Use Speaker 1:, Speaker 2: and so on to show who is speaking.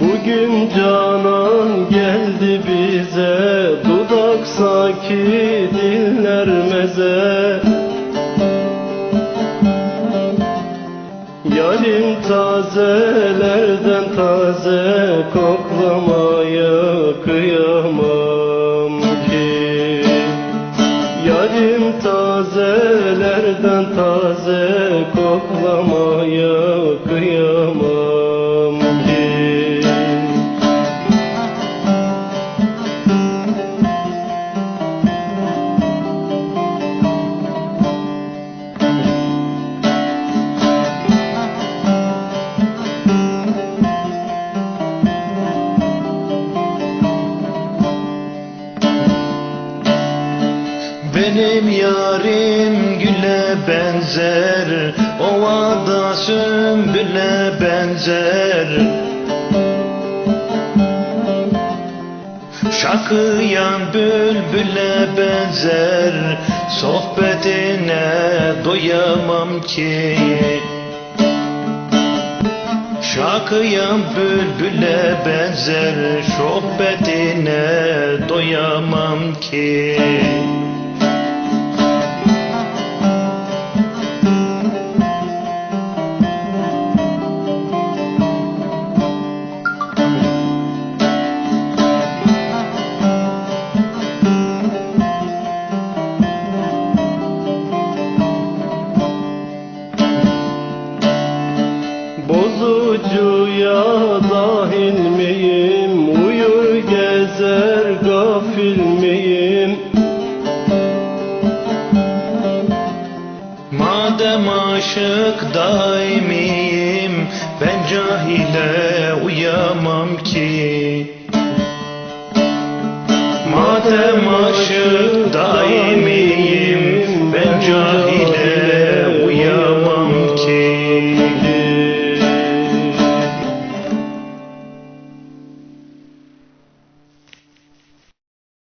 Speaker 1: Bugün canan geldi bize Dudak saki diller meze. Yarim tazelerden taze Koklamaya kıyamam ki. Yarim tazelerden taze Koklamaya kıyamam
Speaker 2: Benim yarim güle benzer Ovada sümbüle benzer. Şakıyan bülbüle benzer Sohbetine doyamam ki. Şakıyan bülbüle benzer Sohbetine doyamam ki
Speaker 1: Bozucuya dahil miyim? Uyur gezer gafil miyim?
Speaker 2: Madem aşık daimiyim Ben cahile uyamam ki Madem aşık